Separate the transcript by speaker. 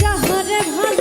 Speaker 1: যাহারে ভালো